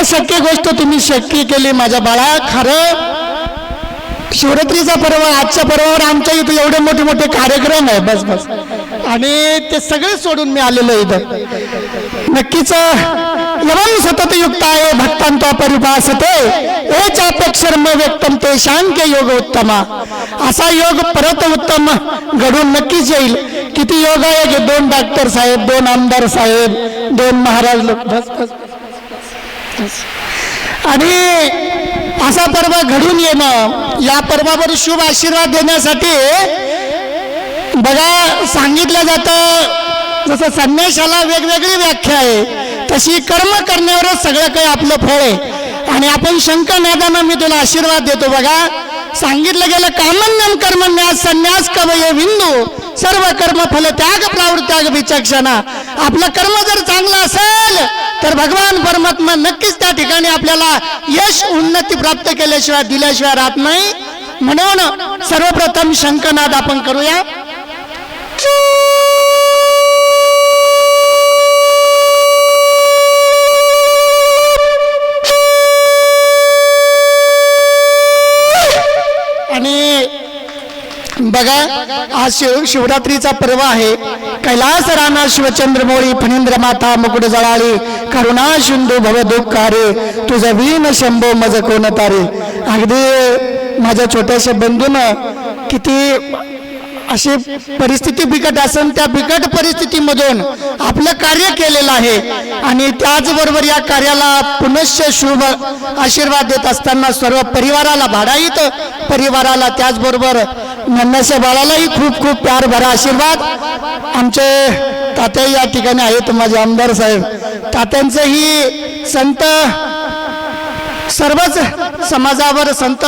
अशक्य गोष्ट तुम्ही शक्य केली माझ्या बाळा खरं? शिवरात्रीचा पर्व आजच्या पर्वावर आमच्या इथे एवढे मोठे मोठे कार्यक्रम आहे. बस बस. आणि ते सगळे सोडून मी आलेलो इथं. नक्कीच यवन सतत युक्त आहे भक्तांतो परिभासते एच अपेक्षर्म व्यक्तम ते शांक्य योग उत्तमा. असा योग परत उत्तम घडून नक्कीच येईल. किती योग आहे की दोन डॉक्टर साहेब दोन आमदार साहेब दोन महाराज लोक. बस बस बस. आणि असा पर्व घडून येणं या पर्वावर शुभ आशीर्वाद देण्यासाठी बघा सांगितलं जातं जसं संन्याशाला वेगवेगळी व्याख्या आहे तशी कर्म करण्यावरच सगळं काही आपलं फळ आहे. आणि आपण शंकर नादानं मी तुला आशीर्वाद देतो बघा. सांगितलं गेलं कामन्यम कर्मन्यास संन्यास कवय बिंदू सर्व कर्म फल त्याग प्रावृत्याग विचक्षणा. आपलं कर्म जर चांगलं असेल तर भगवान परमात्मा नक्कीच त्या ठिकाणी आपल्याला यश उन्नती प्राप्त केल्याशिवाय दिल्याशिवाय राहत नाही. म्हणून सर्वप्रथम शंकनाद आपण करूया. बघा आज शिव शिवरात्रीचा पर्व आहे. कैलास राणा शिवचंद्रमोळी फणींद्र माता मुकुट जळाळी करुणा शिंदू भव दुःखारे तुझं वीन शंभो मज कोण तारे अगदी माझ्या छोट्याशा बंधूनं किती अशी परिस्थिती बिकट असून त्या बिकट परिस्थितीमधून आपलं कार्य केलेलं आहे. आणि त्याचबरोबर या कार्याला पुनश्च शुभ आशीर्वाद देत असताना सर्व परिवाराला भाडाईत परिवाराला त्याचबरोबर नन्याच्या बाळालाही खूप खूप प्यार भरा आशीर्वाद. आमचे तात्या या ठिकाणी आहेत माझे आमदार साहेब. तात्यांचंही संत सर्वच समाजावर संत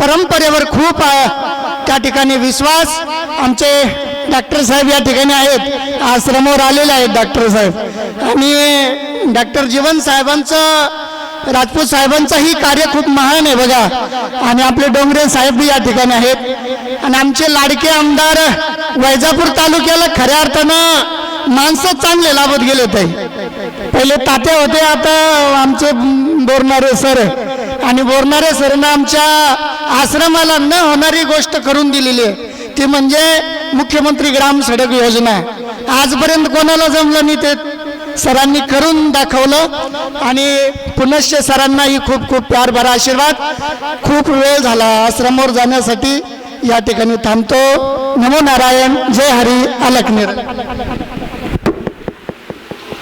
परंपरेवर खूप त्या ठिकाणी विश्वास आमचे डॉक्टर साहेब या ठिकाणी आहेत. आश्रमावर आलेले आहेत डॉक्टर साहेब. आणि डॉक्टर जीवन साहेबांचं राजपूत साहेबांचंही कार्य खूप महान आहे बघा. आणि आपले डोंगरे साहेब बी या ठिकाणी आहेत. आणि आमचे लाडके आमदार वैजापूर तालुक्याला खऱ्या अर्थानं माणसं चांगले लाभत गेले ते पहिले तात्या होते आता आमचे बोरणारे सर आणि बोरणारे सरनं आमच्या आश्रमाला न होणारी गोष्ट करून दिलेली आहे. ती म्हणजे मुख्यमंत्री ग्राम सडक योजना आजपर्यंत कोणाला जमलं नाही ते सरांनी करून दाखवलं आणि पुनश्च सरांनाही खूप खूप प्यार भरा आशीर्वाद. खूप वेळ झाला आश्रमावर जाण्यासाठी. या ठिकाणी थांबतो. नमो नारायण. जय हरी. अलख